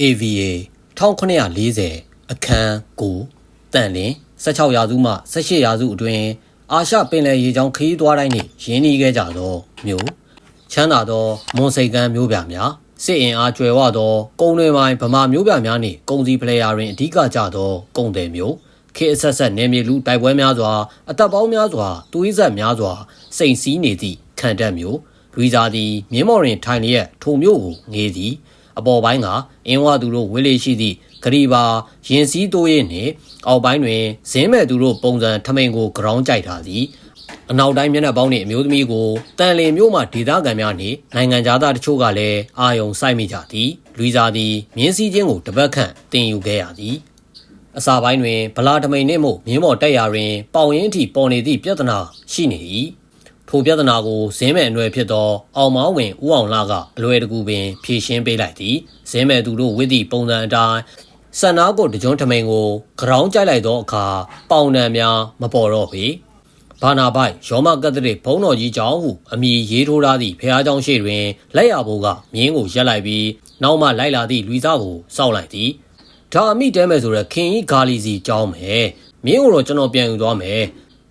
AVA 1940အခန်းကိုတန်လင်16ရာစုမှ18ရာစုအတွင်းအာရှပင်လယ်ရေကြောင်းခရီးသွားတိုင်းနှင့်ရင်းနှီးခဲ့ကြသောမြို့ချမ်းသာသောမွန်စိတ်ကမ်းမြို့ပြများစစ်အင်အားကျွယ်ဝသောကုန်းတွင်ပိုင်းဗမာမြို့ပြများနှင့်ကုန်းစီဖလဲယာတွင်အဓိကကျသောကုန်းတယ်မြို့ခေတ်အဆက်ဆက်နေမြေလူတိုက်ပွဲများစွာအသက်ပေါင်းများစွာသွေးဆက်များစွာစိန်စည်းနေသည့်ခံတက်မြို့လူစာသည်မြင်းမော်တွင်ထိုင်လျက်ထိုမြို့ကိုငေးသည် အပေါ်ပိုင်းကအင်းဝသူတို့ဝေးလေးရှိသည့်ဂရီပါရင်စည်းတိုးရည်နှင့်အောက်ပိုင်းတွင်ဇင်းမဲ့သူတို့ပုံစံထမိန်ကိုဂရောင်းကြိုက်ထားသည်အနောက်တိုင်းမျက်နှာပေါင်းနှင့်အမျိုးသမီးကိုတန်လင်မြို့မှဒေသခံများနှင့်နိုင်ငံသားတချို့ကလည်းအာယုံစိုက်မိကြသည်လူစာသည်မြင်းစည်းချင်းကိုတပတ်ခန့်တင်ယူခဲ့ရသည်အစာပိုင်းတွင်ဗလာထမိန်နှင့်မို့မြင်းမော်တက်ရာတွင်ပေါင်ရင်းထီပေါ်နေသည့်ပြဿနာရှိနေ၏ ထိုပြဿနာကိုဇင်းမဲ့အနွယ်ဖြစ်သောအောင်မောင်းဝင်ဦးအောင်လာကအလွယ်တကူပင်ဖြေရှင်းပေးလိုက်သည်ဇင်းမဲ့သူတို့ဝိသည့်ပုံစံအတိုင်းဆန္နာကိုတကြွန်းထမိန်ကိုဂရောင်းကြိုက်လိုက်သောအခါပေါင်နံများမပေါ်တော့ပေဘာနာပိုက်ရောမကက်သလစ်ဘုံတော်ကြီးကျောင်းဟုအမည်ရေးထိုးထားသည့်ဖះเจ้าရှိတွင်လက်ရဘိုးကမြင်းကိုရက်လိုက်ပြီးနောက်မှလိုက်လာသည့်လူစားကိုစောက်လိုက်သည် ဒါအမိတဲမယ်ဆိုတော့ခင်ကြီးဂါလီစီကြောင်းမယ်မင်းကိုတော့ကျွန်တော်ပြန်ယူသွားမယ်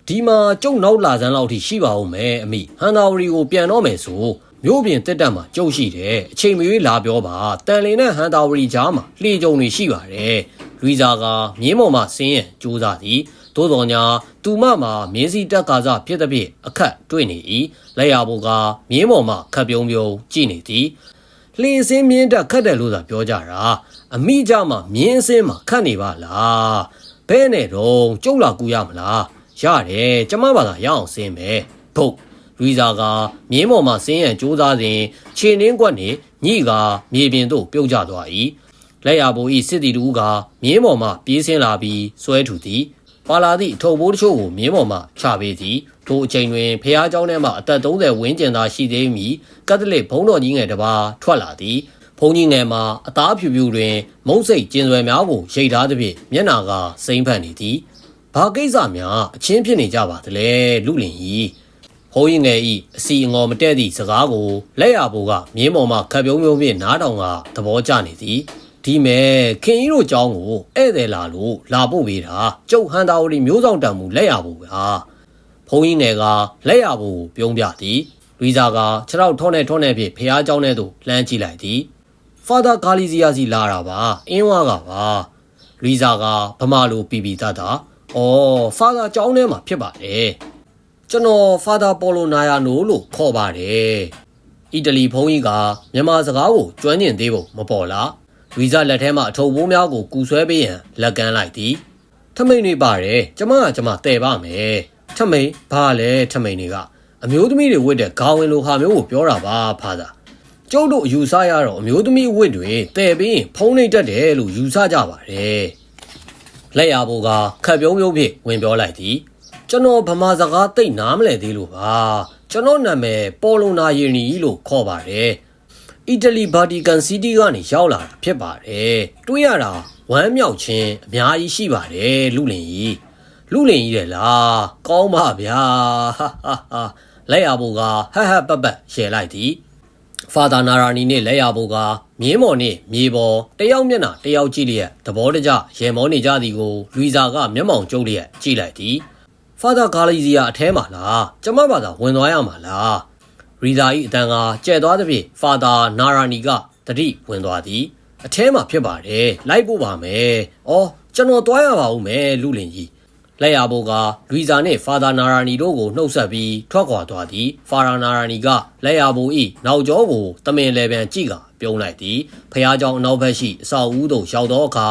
ဒီမှာကျုပ်နောက်လာစမ်းလောက်ထိရှိပါဦးမယ်အမိဟန်တာဝရီကိုပြန်တော့မယ်ဆိုမြို့ပြင်တက်တက်မှာကျုပ်ရှိတယ်အချိန်မရွေးလာပြောပါတန်လင်းနဲ့ဟန်တာဝရီကြားမှာလှေကြုံတွေရှိပါတယ်လူစာကမြင်းပေါ်မှာဆင်းရန်ကြိုးစားသည်သို့တော်ညာသူမမှာမြင်းစီတက်ကားစားဖြစ်တဲ့ဖြစ်အခက်တွေ့နေ၏လက်ရဘိုကမြင်းပေါ်မှာခပ်ပြုံးပြုံးကြည့်နေသည်လှေစင်းမြင်းတက်ခတ်တယ်လို့သာပြောကြတာအမိကြမှာမြင်းစင်းမှာခတ်နေပါလားဘဲနဲ့တော့ကျုပ်လာကူရမလား ရတယ်ကျမဘာသာရအောင်စင်းမယ်ဘုတ်လူစာကမြင်းပေါ်မှာဆင်းရန်ကြိုးစားစဉ်ခြေနှင်းကွက်နှင့်ညိကမြေပြင်သို့ပြုတ်ကျသွား၏လက်ရဘိုဤစစ်တီတူကမြင်းပေါ်မှပြေးဆင်းလာပြီးဆွဲထူသည်ပါလာသည့်အထုပ်ဘိုးတချို့ကိုမြင်းပေါ်မှချပေးသည်ထိုအချိန်တွင်ဖះเจ้าထဲမှအသက်30ဝန်းကျင်သာရှိသေးမီကက်သလစ်ဘုန်းတော်ကြီးငယ်တစ်ပါးထွက်လာသည်ဘုန်းကြီးငယ်မှာအသားဖြူဖြူတွင် မုံစိတ်ကျင်ဆွယ်များကိုရိတ်ထားသဖြင့်မျက်နာကစိမ့်ဖက်နေသည် ဘာကိစ္စများအချင်းဖြစ်နေကြပါသလဲလူလင်ကြီးဘုန်းကြီးငယ်ဤအစီအငေါ်မတဲ့သည့်စကားကိုလက်ရဘိုးကမြင်းပေါ်မှခပ်ပြုံးပြုံးဖြင့်နားတောင်ကသဘောကျနေသည်ဒီမဲ့ခင်ကြီးတို့เจ้าကိုဧည့်သည်လာလို့လာပို့ပေးတာကျုပ်ဟန်တာဝတီမျိုးဆောင်တံမှုလက်ရဘိုးကဘုန်းကြီးငယ်ကလက်ရဘိုးကိုပြုံးပြသည်လူစာကခြေထောက်ထောနဲ့ထောနဲ့ဖြင့်ဖះเจ้าနဲ့သို့လှမ်းကြည့်လိုက်သည်ဖာသာဂါလီစီယာစီလာတာပါအင်းဝါကပါလူစာကဗမာလိုပီပီတတ်တာ ။အော် Father ကျောင်းထဲမှာဖြစ်ပါတယ်။ကျွန်တော် Father Polo Nayano လို့ခေါ်ပါတယ်။အီတလီဘုန်းကြီးကမြန်မာစကားကိုကျွမ်းကျင်သေးပုံမပေါ်လား။ဗီဇလက်ထဲမှာအထုပ်ဘိုးများကိုကူဆွဲပေးရန်လက်ကမ်းလိုက်သည်။ထမိန်တွေပါတယ်။ကျမကကျမတည်ပါမယ်။ထမိန်ဘာလဲထမိန်တွေကအမျိုးသမီးတွေဝတ်တဲ့ဂါဝင်လိုဟာမျိုးကိုပြောတာပါဖာသာကျုပ်တို့အယူဆရတော့အမျိုးသမီးဝတ်တွေတည်ပြီးဖုံးနေတတ်တယ်လို့ယူဆကြပါတယ်။ လက်ရဘိုးကခက်ပြုံးပြုံးဖြင့်ဝင်ပြောလိုက်သည်ကျွန်တော်ဗမာစကားတိတ်နားမလဲသေးလို့ပါကျွန်တော်နာမည်ပေါ်လိုနာယီနီလို့ခေါ်ပါတယ်အီတလီဗာတီကန်စီးတီးကနေရောက်လာတာဖြစ်ပါတယ်တွေးရတာဝမ်းမြောက်ခြင်းအများကြီးရှိပါတယ်လူလင်ကြီးလူလင်ကြီးတယ်လားကောင်းပါဗျာဟာဟာဟာလက်ရဘိုးကဟဟပပရှယ်လိုက်သည် ဖာသာနာရာနီနဲ့လက်ရဘိုးကမြင်းမော်နဲ့မြေပေါ်တယောက်မျက်နှာတယောက်ကြည့်လျက်သဘောတကျရေမောနေကြသည်ကိုလူီဇာကမျက်မှောင်ကျုပ်လျက်ကြည့်လိုက်သည်ဖာသာဂါလီစီယာအထဲမှာလားကျမဘာသာဝင်သွားရမှာလားရီဇာ၏အတန်ကကျဲသွားသဖြင့်ဖာသာနာရာနီကတတိဝင်သွားသည်အထဲမှာဖြစ်ပါတယ်လိုက်ဖို့ပါမယ်။အော်ကျွန်တော်တွားရပါဦးမယ်လူလင်ကြီး လက်ရဘိုးကလူီဇာနှင့်ဖာသာနာရာနီတို့ကိုနှုတ်ဆက်ပြီးထွက်ခွာသွားသည်ဖာရာနာရာနီကလက်ရဘိုး၏နောက်ကျောကိုတမင်လေပြန်ကြည့်ကပြုံးလိုက်သည်ဖះเจ้าအနောက်ဘက်ရှိအဆောက်အဦသို့ရောက်သောအခါ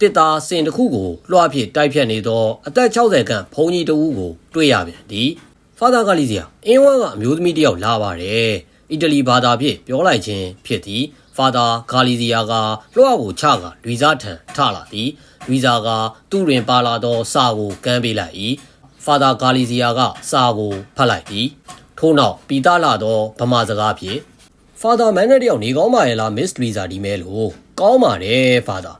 တစ်သားစင်တစ်ခုကိုလွှတ်ဖြစ်တိုက်ဖြတ်နေသောအသက်60ခန့်ဘုန်းကြီးတဦးကိုတွေ့ရပြန်သည်ဖာသာကလေးစီယာအင်းဝါကအမျိုးသမီးတယောက်လာပါတယ်အီတလီဘာသာဖြင့်ပြောလိုက်ခြင်းဖြစ်သည် ဖာသာဂါလီစီယာကလွှတ်ကိုချကလူစားထံထလာသည်လူစားကသူ့တွင်ပါလာသောစာကိုကမ်းပေးလိုက်၏ဖာသာဂါလီစီယာကစာကိုဖတ်လိုက်သည်ထို့နောက်ပီတာလာသောဗမာစကားဖြင့်ဖာသာမန်နက်တယောက်နေကောင်းပါရဲ့လားမစ္စလူစာဒီမဲလို့ကောင်းပါတယ်ဖာသာ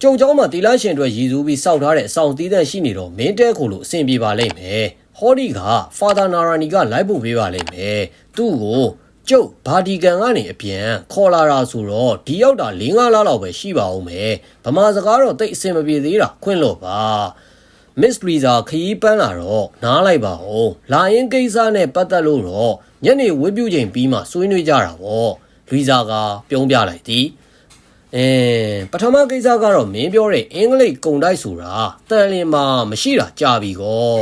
ကျုံเจ้าမှာတီလာရှင်အတွက်ရည်စူးပြီးစောက်ထားတဲ့အဆောင်သီးသန့်ရှိနေတော့မင်းတဲခိုလို့အဆင်ပြေပါလိမ့်မယ်ဟောဒီကဖာသာနာရာနီကလိုက်ဖို့ပေးပါလိမ့်မယ်သူ့ကို ကျုပ်ဗာတီကန်ကနေအပြန်ခေါ်လာတာဆိုတော့ဒီရောက်တာ၄၅လလောက်ပဲရှိပါဦးမယ်ဗမာစကားတော့တိတ်အဆင်မပြေသေးတာခွင့်လို့ပါမစ္စလီဇာခရီးပန်းလာတော့နားလိုက်ပါဦးလာရင်ကိစ္စနဲ့ပတ်သက်လို့တော့ညနေဝတ်ပြုချိန်ပြီးမှဆွေးနွေးကြတာပေါ့လူဇာကပြုံးပြလိုက်သည်အင်းပထမကိစ္စကတော့မင်းပြောတဲ့အင်္ဂလိပ်ကုံတိုက်ဆိုတာတန်လင်မှာမရှိတာကြာပြီကော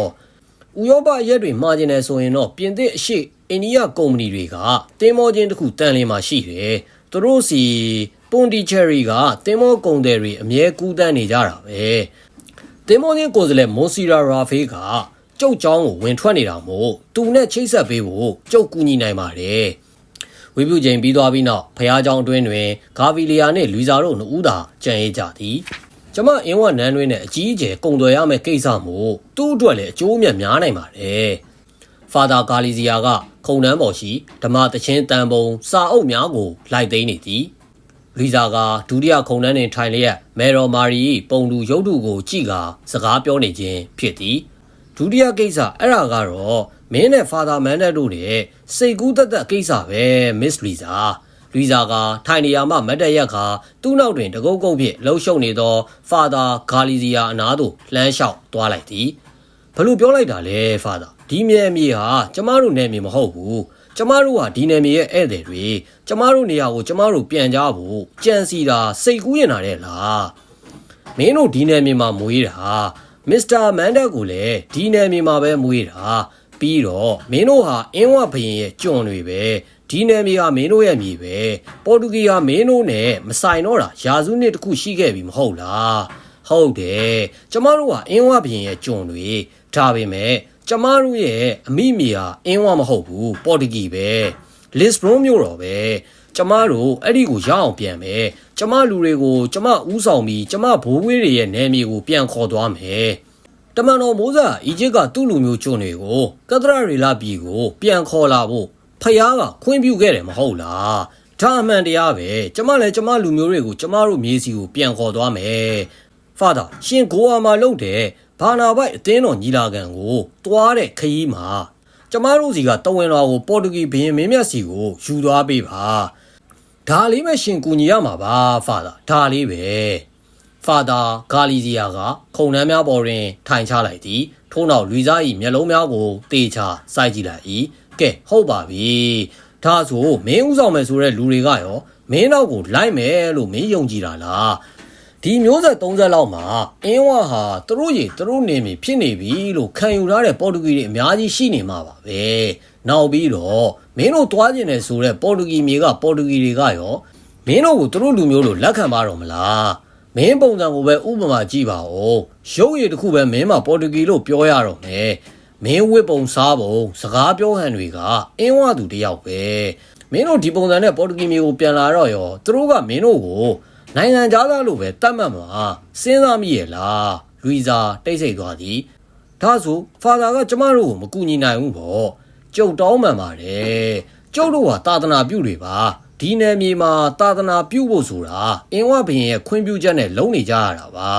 ဥရောပရက်တွေမှာကျင်တယ်ဆိုရင်တော့ပြင်သစ်အရှိ အိန္ဒိယကုမ္ပဏီတွေကတင်းမောချင်းတစ်ခုတန်လင်မှာရှိတယ်သူတို့စီပွန်တီချယ်ရီကတင်းမောကုံတယ်တွေအမြဲကူးတန်းနေကြတာပဲတင်းမောချင်းကိုယ်စားလှယ်မွန်စီရာရာဖေးကကျုပ်เจ้าကိုဝင်ထွက်နေတာမို့သူနဲ့ချိတ်ဆက်ပေးဖို့ကျုပ်ကူညီနိုင်ပါတယ်ဝေပြုချိန်ပြီးသွားပြီးနောက်ဖះเจ้าအတွင်းတွင်ဂါဗီလီယာနှင့်လူဇာတို့နှစ်ဦးသာကြံရကြသည်ကျမအင်းဝနန်းတွင်းနဲ့အကြီးအကျယ်ကုံသွယ်ရမယ့်ကိစ္စမို့သူ့အတွက်လည်းအကျိုးမြတ်များနိုင်ပါတယ်ဖာသာကာလီစီယာက ခုံနှန်းပေါ်ရှိဓမ္မတချင်းတန်ပုံစာအုပ်များကိုလိုက်သိမ်းနေသည်လီဇာကဒုတိယခုံနှန်းတွင်ထိုင်လျက်မေရော်မာရီပုံတူရုပ်တုကိုကြည့်ကာစကားပြောနေခြင်းဖြစ်သည်ဒုတိယကိစ္စအဲ့ဒါကတော့မင်းနဲ့ဖာသာမန်ဒက်တို့ရဲ့စိတ်ကူးသက်သက်ကိစ္စပဲမစ္စလီဇာလူဇာကထိုင်နေရာမှမတ်တရက်ကသူ့နောက်တွင်တကုတ်ကုတ်ဖြင့်လှုပ်ရှုပ်နေသောဖာသာဂါလီဇီယာအနားသို့လှမ်းလျှောက်သွားလိုက်သည်ဘလို့ပြောလိုက်တာလဲဖာသာ ဒီမြေမြေဟာကျမတို့နယ်မြေမဟုတ်ဘူးကျမတို့ဟာဒီနယ်မြေရဲ့ဧည့်သည်တွေကျမတို့နေရာကိုကျမတို့ပြန်ကြဖို့ကြံစီတာစိတ်ကူးရင်လာတဲ့လားမင်းတို့ဒီနယ်မြေမှာမွေးတာမစ္စတာမန်ဒက်ကိုလည်းဒီနယ်မြေမှာပဲမွေးတာပြီးတော့မင်းတို့ဟာအင်းဝဘရင်ရဲ့ကျွန်တွေပဲဒီနယ်မြေဟာမင်းတို့ရဲ့မြေပဲပေါ်တူဂီဟာမင်းတို့နဲ့မဆိုင်တော့တာယာစုနှစ်တစ်ခုရှိခဲ့ပြီမဟုတ်လားဟုတ်တယ်ကျမတို့ကအင်းဝဘရင်ရဲ့ကျွန်တွေဒါပေမဲ့ ကျမတို့ရဲ့အမိမြေဟာအင်းဝမဟုတ်ဘူးပေါ်တူဂီပဲလစ်ဘရွန်မြို့တော်ပဲကျမတို့အဲ့ဒီကိုရအောင်ပြန်မယ်ကျမလူတွေကိုကျမဥဆောင်ပြီးကျမဘိုးဘွေးတွေရဲ့နယ်မြေကိုပြန်ခေါ်သွားမယ်တမန်တော်မိုးစာအီဂျစ်ကသူ့လူမျိုးကျွန်းတွေကိုကသရရီလာပြည်ကို ပြန်ခေါ်လာဖို့ဖယားကခွင့်ပြုခဲ့တယ်မဟုတ်လားဒါအမှန်တရားပဲကျမလည်းကျမလူမျိုးတွေကိုကျမတို့မြေစီကိုပြန်ခေါ်သွားမယ်ဖာသာရှင်ကိုအာမာလုပ်တဲ့ ဘာနာဘိုက်အသင်းတော်ညီလာခံကိုတွားတဲ့ခရီးမှာကျမတို့စီကတဝင်တော်ကိုပေါ်တူဂီဘရင်မင်းမြတ်စီကိုယူသွားပေးပါဒါလေးပဲရှင်ကူညီရမှာပါဖာသာဒါလေးပဲဖာသာဂါလီဇီယာကခုံနှမ်းများပေါ်တွင် ထိုင်ချလိုက်သည်ထို့နောက်လူစား၏မျက်လုံးများကိုတေချာစိုက်ကြည့်လိုက်၏ကဲဟုတ်ပါပြီဒါဆိုမင်းဥဆောင်မယ်ဆိုတဲ့လူတွေကရောမင်းနောက်ကိုလိုက်မယ်လို့မင်းယုံကြည်တာလား ဒီမျိုးဆက်30လောက်မှာအင်းဝဟာသူတို့ရေသူတို့နေမီဖြစ်နေပြီလို့ခံယူထားတဲ့ပေါ်တူဂီတွေအများကြီးရှိနေမှာပါပဲနောက်ပြီးတော့မင်းတို့သွားကျင်တယ်ဆိုတဲ့ပေါ်တူဂီမြေကပေါ်တူဂီတွေကရောမင်းတို့ကိုသူတို့လူမျိုးလို့လက်ခံပါတော့မလားမင်းပုံစံကိုပဲဥပမာကြည့်ပါဦးရုပ်ရည်တစ်ခုပဲမင်းမှာပေါ်တူဂီလို့ပြောရတော့မယ်မင်းဝစ်ပုံစားပုံစကားပြောဟန်တွေကအင်းဝသူတယောက်ပဲမင်းတို့ဒီပုံစံနဲ့ပေါ်တူဂီမျိုးကိုပြန်လာတော့ရောသူတို့ကမင်းတို့ကို နိုင်ငံသားသားလို့ပဲတတ်မှတ်မှာစဉ်းစားမိရဲ့လားလူီဇာတိတ်ဆိတ်သွားသည်ဒါဆိုဖာသာကကျမတို့ကိုမကူညီနိုင်ဘူးပေါ့ကျုပ်တောင်းပန်ပါတယ်ကျုပ်တို့ဟာတာသနာပြုတွေပါဒီနယ်မြေမှာတာသနာပြုဖို့ဆိုတာအင်းဝဘရင်ရဲ့ခွင့်ပြုချက်နဲ့လုံနေကြရတာပါ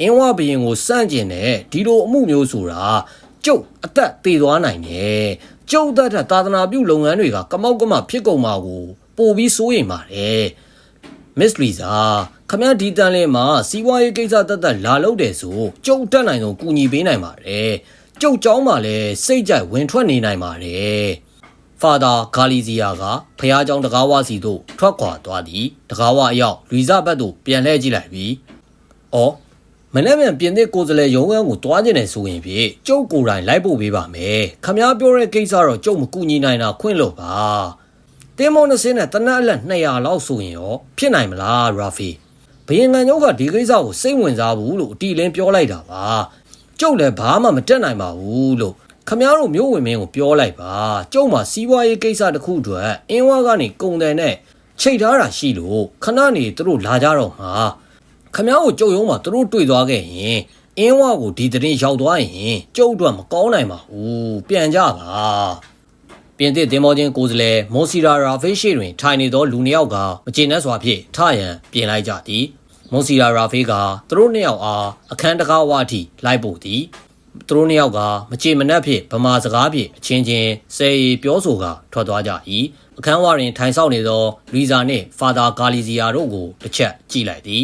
အင်းဝဘရင်ကိုစန့်ကျင်တဲ့ဒီလိုအမှုမျိုးဆိုတာကျုပ်အသက်သေသွားနိုင်တယ်ကျုပ်သက်တဲ့သာသနာပြုလုပ်ငန်းတွေကကမောက်ကမဖြစ်ကုန်မှာကိုပို့ပြီးစိုးရိမ်ပါတယ် မစ္စလီဇာခမရဒီတန်လေးမှာစီးပွားရေးကိစ္စတက်တက်လာလုပ်တယ်ဆိုကျုပ်တက်နိုင်ဆုံးကူညီပေးနိုင်ပါတယ်ကျုပ်เจ้าမှာလည်းစိတ်ကြိုက်ဝင်ထွက်နေနိုင်ပါတယ်ဖာသာဂါလီဇီယာကဖះเจ้าတကားဝစီသို့ထွက်ခွာသွားသည်တကားဝအရောက်လူဇဘတ်သို့ပြန်လှည့်ကြည့်လိုက်ပြီးအော်မနေ့ကပြင်သစ်ကိုယ်စားလှယ်ရုံးခန်းကိုတွားကျင်နေဆိုရင်ဖြင့်ကျုပ်ကိုယ်တိုင်လိုက်ပို့ပေးပါမယ်ခမားပြောတဲ့ကိစ္စတော့ကျုပ်မကူညီနိုင်တာခွင့်လို့ပါ တင်းမောနှစင်းနဲ့တနက်အလက်200လောက်ဆိုရင်ရောဖြစ်နိုင်မလားရာဖီဘယင်ငံညုတ်ကဒီကိစ္စကိုစိတ်ဝင်စားဘူးလို့အတီလင်းပြောလိုက်တာပါကျုပ်လည်းဘာမှမတက်နိုင်ပါဘူးလို့ခမားတို့မျိုးဝင်မင်းကိုပြောလိုက်ပါကျုပ်မှာစီးပွားရေးကိစ္စတစ်ခုအတွက်အင်းဝါကနေကုံတယ်နဲ့ချိတ်ထားတာရှိလို့ခဏနေသူတို့လာကြတော့မှာခမားကိုကြုံရုံးမှာသူတို့တွေ့သွားခဲ့ရင်အင်းဝါကိုဒီတရင်ရောက်သွားရင်ကျုပ်အတွက်မကောင်းနိုင်ပါဘူးပြန်ကြပါ ပြင်သစ်တင်မောချင်းကိုယ်စားလှယ်မော်စီရာရာဖေးရှိတွင် ထိုင်နေသောလူနှစ်ယောက်ကမကျေနပ်စွာဖြင့်ထရန်ပြင်လိုက်ကြသည်မော်စီရာရာဖေးကသူတို့နှစ်ယောက်အားအခန်းတကားဝါအထိလိုက်ပို့သည်သူတို့နှစ်ယောက်ကမကြေမနက်ဖြစ်ဗမာစကားဖြင့်အချင်းချင်းဆယ်ရီပြောဆိုကထွက်သွားကြ၏အခန်းဝတွင်ထိုင်ဆောက်နေသောလူဇာနှင့်ဖာသာဂါလီဇီယာတို့ကိုတစ်ချက်ကြည့်လိုက်သည်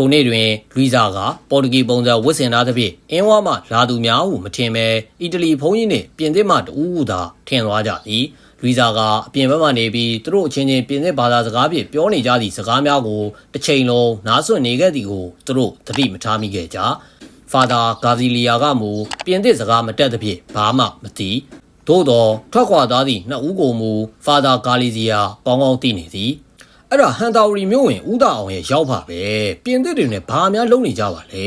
ထိုနေ့တွင်လူဇာကပေါ်တူဂီပုံစံဝတ်ဆင်ထားသဖြင့်အင်းဝါမှလာသူများဟုမထင်ပဲအီတလီဘုန်းကြီးနှင့်ပြင်သစ်မှတဦးဦးသာထင်သွားကြသည်လူဇာကအပြင်ဘက်မှနေပြီးသူတို့အချင်းချင်းပြင်သစ်ဘာသာစကားဖြင့်ပြောနေကြသည့်စကားများကိုတစ်ချိန်လုံးနားဆွနေခဲ့သည်ကိုသူတို့သတိမထားမိခဲ့ကြဖာသာဂါဇီလီယာကမူပြင်သစ်စကားမတက်သဖြင့်ဘာမှမသိသို့တော့ထွက်ခွာသွားသည့်နှစ်ဦးကိုမူဖာသာဂါလီဇီယာပေါင်းကောင်းသိနေသည် အဲ့ဒါဟန်တာဝရီမျိုးဝင်ဥဒအောင်ရဲ့ရောက်ပါပဲပြင်သစ်တွေနဲ့ဘာများလုပ်နေကြပါလဲ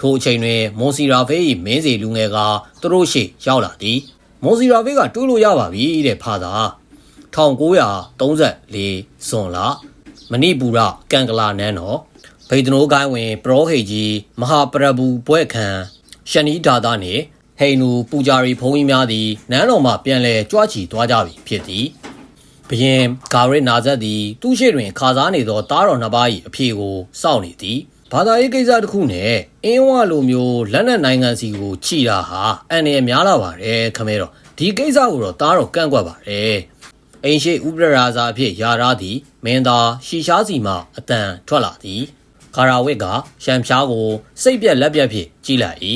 ထိုအချိန်တွင်မွန်စီရာဖေး၏မင်းစီလူငယ်ကသူတို့ရှိရောက်လာသည်မွန်စီရာဖေးကတွေးလို့ရပါပြီတဲ့ဖာသာ1934ဇွန်လမဏိပူရကံကလာနန်းတော်ဗိဒနိုးကိုင်းဝင်ပရောဟိတ်ကြီးမဟာပရဘူဘွဲ့ခံရှနီဒါသာနှင့်ဟိန်နူပူဂျာရီဘုန်းကြီးများသည်နန်းတော်မှပြန်လည်ကြွချီသွားကြပြီဖြစ်သည် ဘရင်ဂါရစ်နာဇတ်သည်သူ့ရှိတွင်ခါစားနေသောတားတော်နှစ်ပါး၏အဖြေကိုစောင့်နေသည်ဘာသာရေးကိစ္စတစ်ခုနဲ့အင်းဝလိုမျိုးလက်နက်နိုင်ငံစီကိုခြိတာဟာအန်ရများလာပါတယ်ခမဲတော့ဒီကိစ္စကိုတော့တားတော်ကန့်ကွက်ပါတယ်အိမ်ရှိဥပရရာဇာအဖြစ်ယာရသည်မင်းသားရှီရှားစီမှအတန်ထွက်လာသည် ကာရာဝစ်ကရှမ်ဖြားကိုစိတ်ပြက်လက်ပြက်ဖြင့်ကြည်လိုက်၏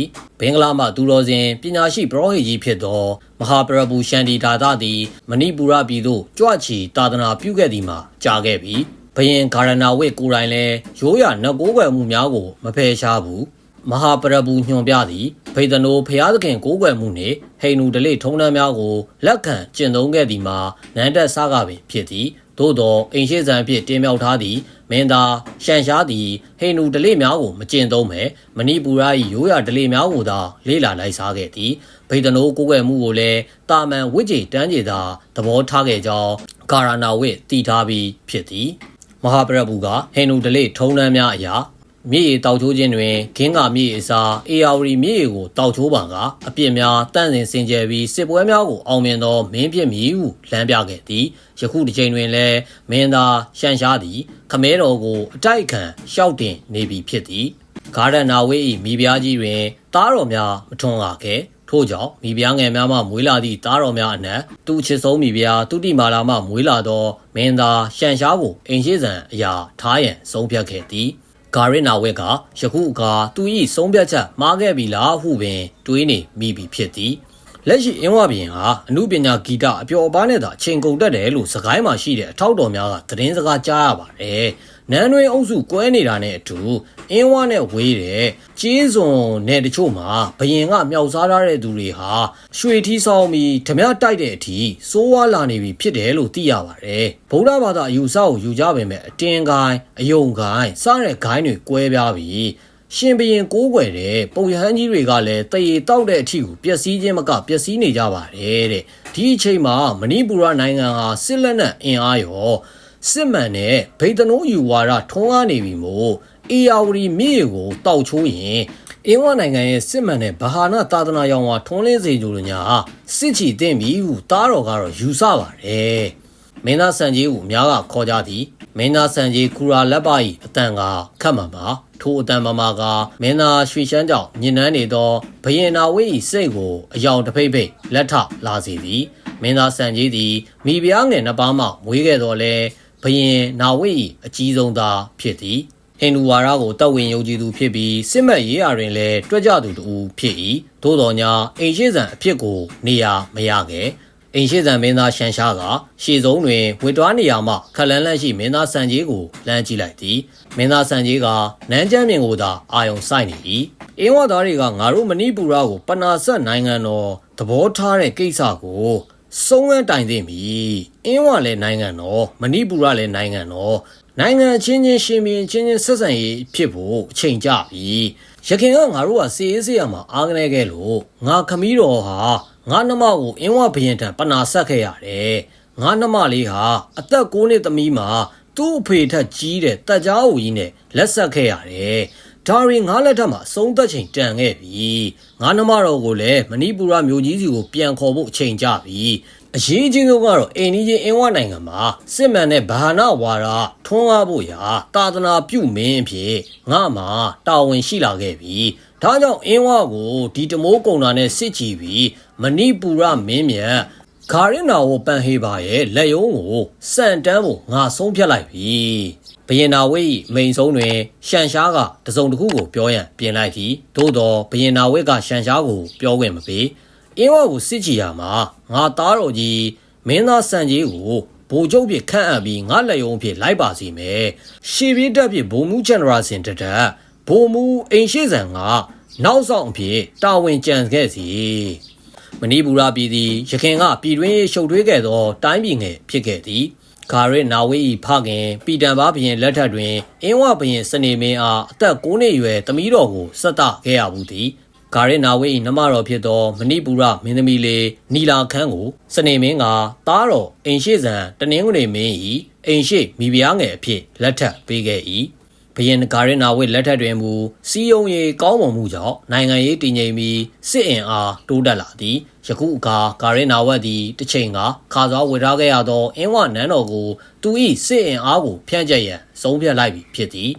ဘင်္ဂလားမှသူတော်စင်ပညာရှိပရောဟိတ်ကြီးဖြစ်သောမဟာပရဘူရှန်ဒီဒါသသည်မဏိပူရပြည်သို့ကြွချီတာသနာပြုခဲ့သည်မှာကြာခဲ့ပြီဘယင်ဂါရနာဝစ်ကိုယ်တိုင်လည်းရိုးရနတ်ကိုးကွယ်မှုများကိုမဖယ်ရှားဘူးမဟာပရဘူညွန်ပြသည်ဖေဒနိုဖျားသခင်ကိုးကွယ်မှုနှင့်ဟိန္ဒူဒလိထုံးတမ်းများကိုလက်ခံကျင့်သုံးခဲ့သည်မှာနန္တက်စားကပင်ဖြစ်သည် သို့သောအိမ်ရှိဆန်ဖြင့်တင်မြှောက်ထားသည့်မင်းသားရှန်ရှားသည်ဟိန္ဒူဒလိများကိုမကျင့်သုံးပဲမဏိပူရ၏ရိုးရာဒလိများကိုသာလေ့လာလိုက်စားခဲ့သည်ဗိဒနိုကိုးကွယ်မှုကိုလည်းတာမန်ဝိကြေတန်းကြေသာသဘောထားခဲ့ကြောင်းဂါရနာဝစ်တည်ထားပြီးဖြစ်သည်မဟာပရဘူကဟိန္ဒူဒလိထုံးတမ်းများအရာ မြေရီတောက်ချိုးခြင်းတွင်ဂင်းကမြေရီအစားအေယာဝတီမြေရီကိုတောက်ချိုးပါကအပြစ်များတန့်စင်စင်ကြယ်ပြီးစစ်ပွဲများကိုအောင်မြင်သောမင်းပြစ်မည်ဟုလမ်းပြခဲ့သည်ယခုတစ်ချိန်တွင်လည်းမင်းသားရှန်ရှားသည် ခမဲတော်ကိုအတိုက်ခံရှောက်တင်နေပြီဖြစ်သည်ဂါရနာဝေး၏မိဖုရားကြီးတွင်သားတော်များမထွန်းကားခဲ့ထို့ကြောင့်မိဖုရားငယ်များမှမွေးလာသည့်သားတော်များအနက်သူချစ်ဆုံးမိဖုရားတုတိမာလာမှမွေးလာသောမင်းသားရှန်ရှားကိုအိမ်ရှိစံအရာထားရန်ဆုံးဖြတ်ခဲ့သည် ဂါရစ်နာဝက်ကယခုအခါသူ၏ဆုံးဖြတ်ချက်မှားခဲ့ပြီလားဟုပင် တွေးနေမိပြီဖြစ်သည် လက်ရှိအင်းဝပြင်ဟာအမှုပညာဂီတအပျော်အပါးနဲ့သာအချိန်ကုန်တတ်တယ်လို့စကိုင်းမှာရှိတဲ့အထောက်တော်များကသတင်းစကားကြားရပါတယ်နန်းတွင်အုပ်စုကွဲနေတာနဲ့အတူအင်းဝနဲ့ဝေးတဲ့ကျေးစွန်နဲ့တချို့မှာဘယင်ကမြောက်စားထားတဲ့သူတွေဟာရွှေထီးဆောင်ပြီးဓမြတိုက်တဲ့အထိစိုးဝါလာနေပြီဖြစ်တယ်လို့သိရပါတယ်ဗုဒ္ဓဘာသာအယူဆကိုယူကြပေမဲ့အတင်းကိုင်းအယုံကိုင်းစတဲ့ဂိုင်းတွေကွဲပြားပြီး ရှင်ဘရင်ကိုးကွယ်တဲ့ပုံရဟန်းကြီးတွေကလည်းတရေတောက်တဲ့အထိကိုပျက်စီးခြင်းမကပျက်စီးနေကြပါတယ်တဲ့ဒီအချိန်မှာမဏိပူရနိုင်ငံဟာစစ်လက်နက်အင်အားရောစစ်မှန်တဲ့ဗိဒနိုးယူဝါဒထွန်းကားနေပြီမို့အေယာဝတီမြေကိုတောက်ချိုးရင်အင်းဝနိုင်ငံရဲ့စစ်မှန်တဲ့ဘာဟာနာသာသနာရောင်ဝါထွန်းလင်းစေကြလို့ညာစစ်ချီတဲ့ပြီဟုတားတော်ကတော့ယူဆပါတယ် မင်းသားစံကြီးကိုအများကခေါ်ကြသည်မင်းသားစံကြီးကူရာလက်ပါ၏အတန်ကခတ်မှန်ပါထိုအတန်မမာကမင်းသားရွှေရှမ်းကြောင့်ညင်နှန်းနေသောဘယင်နာဝိ၏စိတ်ကိုအယောင်တဖိတ်ဖိတ်လက်ထလာစေသည်မင်းသားစံကြီးသည်မိဖုရားငယ်နှစ်ပါးမှမွေးခဲ့တော်လဲဘယင်နာဝိ၏အကြီးဆုံးသားဖြစ်သည်ဟိန္ဒူဝါဒကိုတတ်ဝင်ယုံကြည်သူဖြစ်ပြီးစစ်မှတ်ရေးရာတွင်လည်းတွက်ကြသူတူဖြစ်၏သို့တော်ညာအိမ်ရှိစံအဖြစ်ကိုနေရာမရခဲ့ အိမ်ရှိစံမင်းသားရှန်ရှားကရှေ့ဆုံးတွင်ဝစ်တွားနေရာမှခလန်းလန့်ရှိမင်းသားစံကြီးကိုလမ်းကြည့်လိုက်သည်မင်းသားစံကြီးကနန်းကျမ်းမြင်ကိုသာအာယုံစိုက်နေ၏အင်းဝသားတွေကငါတို့မဏိပူရကိုပနာဆက်နိုင်ငံတော်သဘောထားတဲ့ကိစ္စကိုစုံးဝန်းတိုင်သိပြီအင်းဝလည်းနိုင်ငံတော်မဏိပူရလည်းနိုင်ငံတော်နိုင်ငံချင်းချင်းရှင်ပြင်းချင်းချင်းဆက်ဆံရေးဖြစ်ဖို့အချိန်ကြပြီရခင်ကငါတို့ကစီရေးစရာမှာအားကနေခဲ့လို့ငါခမီးတော်ဟာ ငါနှမကိုအင်းဝဘရင်ထံပနာဆက်ခဲ့ရတယ်ငါနှမလေးဟာအသက်9နှစ်သမီးမှာသူ့အဖေထက်ကြီးတဲ့တက်ကြားဦးကြီးနဲ့လက်ဆက်ခဲ့ရတယ်ဒါရီငါလက်ထက်မှာအဆုံးသက်ချိန်တန်ခဲ့ပြီငါနှမတော်ကိုလည်းမဏိပူရမြို့ကြီးစီကိုပြန်ခေါ်ဖို့အချိန်ကြပြီအရေးကြီးဆုံးကတော့အိန္ဒိယအင်းဝနိုင်ငံမှာစစ်မှန်တဲ့ဘာနာဝါဒထွန်းကားဖို့ရာတာသနာပြုမင်းအဖြစ်ငါမှာတာဝန်ရှိလာခဲ့ပြီ ဒါကြောင့်အင်းဝကိုဒီတမိုးကုံတာနဲ့စစ်ကြည့်ပြီးမဏိပူရမင်းမြတ်ခါရင်နာဝပန်ဟေပါရဲ့လက်ယုံကိုစံတန်းဖို့ငါဆုံးဖြတ်လိုက်ပြီဘယင်နာဝိတ်မိန်ဆုံးတွင်ရှန်ရှားကတစုံတစ်ခုကိုပြောရန်ပြင်လိုက်သည်သို့တော့ဘယင်နာဝိတ်ကရှန်ရှားကိုပြောခွင့်မပေးအင်းဝကိုစစ်ကြည့်ရမှာငါသားတော်ကြီးမင်းသားစံကြီးကိုဘိုလ်ချုပ်ဖြစ်ခန့်အပ်ပြီးငါလက်ယုံဖြစ်လိုက်ပါစီမယ်ရှေပြေးတက်ဖြစ်ဘုံမူချန်ဒရာစင်တတက် ဘုံမူအိမ်ရှိဆန်ကနောက်ဆောင်အဖြစ်တာဝန်ကြံခဲ့စီမဏိပူရပြည်သည်ရခင်ကပြည်တွင်းရေးရှုပ်ထွေးခဲ့သောတိုင်းပြည်ငယ်ဖြစ်ခဲ့သည်ဂါရစ်နာဝေး၏ဖခင်ပီတန်ဘာဘရင်လက်ထက်တွင်အင်းဝဘရင်စနေမင်းအားအသက်9နှစ်အရွယ်သမီးတော်ကိုဆက်တခဲ့ရဘူးသည်ဂါရစ်နာဝေး၏နမတော်ဖြစ်သောမဏိပူရမင်းသမီးလေးနီလာခန်းကိုစနေမင်းကသားတော်အိမ်ရှိဆန်တနင်္ဂနွေမင်း၏အိမ်ရှိမိဖုရားငယ်အဖြစ်လက်ထပ်ပေးခဲ့၏ဘ ရင်ဂါရစ်နာဝေးလက်ထက်တွင်မူစီယုံရီကောင်းမွန်မှုကြောင့်နိုင်ငံရေးတည်ငြိမ်ပြီးစစ်အင်အားတိုးတက်လာသည်ယခုအခါဂါရစ်နာဝက်သည်တစ်ချိန်ကခါစားဝေထားခဲ့ရသောအင်းဝနန်းတော်ကိုသူ၏စစ်အင်အားကိုဖျက်ချက်ရန်ဆုံးဖြတ်လိုက်ပြီဖြစ်သည်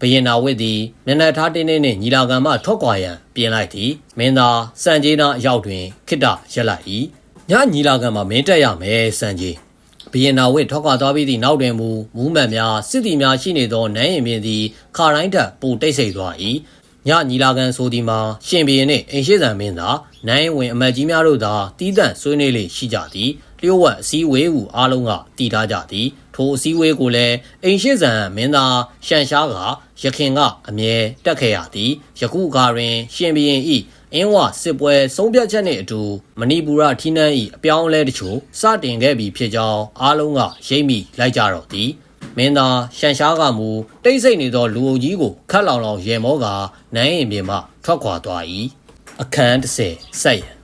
ဘရင်နာဝစ်သည်မျက်နှာထားတင်းတင်းနှင့်ညီလာခံမှထွက်ခွာရန်ပြင်လိုက်သည်မင်းသားစံကြေးနာအရောက်တွင်ခိတ္တရက်လိုက်၏ညညီလာခံမှာမင်းတက်ရမယ်စံကြေး ဘရင်နာဝစ်ထွက်ခွာသွားပြီးသည့်နောက်တွင်မူမူးမှန်များစစ်တီများရှိနေသောနန်းရင်ပြင်သည်ခါတိုင်းထက်ပိုတိတ်ဆိတ်သွား၏ညညီလာခံဆိုဒီမှာရှင်ဘီရင်နှင့်အိမ်ရှိဆန်မင်းသာနိုင်ဝင်အမတ်ကြီးများတို့သာတီးတန့်ဆွေးနွေးလေရှိကြသည် လျှို့ဝှက်အစည်းအဝေးဟုအားလုံးကတည်ထားကြသည်ထိုအစည်းအဝေးကိုလည်းအိမ်ရှိဆန်မင်းသားရှန်ရှားကရခင်ကအမြဲတက်ခဲ့ရသည်ယခုအခါတွင် ရှင်ဘီရင်ဤအင်းဝစစ်ပွဲဆုံးဖြတ်ချက်နှင့်အတူမဏိပူရထီးနှန်းဤအပြောင်းအလဲတချို့စတင်ခဲ့ပြီဖြစ်ကြောင်းအားလုံးကရိပ်မိလိုက်ကြတော့သည်မင်းသားရှန်ရှားကမူတိတ်ဆိတ်နေသောလူအုပ်ကြီးကိုခတ်လောင်လောင်ရေမောကနန်းရင်ပြင်မှထွက်ခွာသွား၏အခန်း30စိုက်ရန်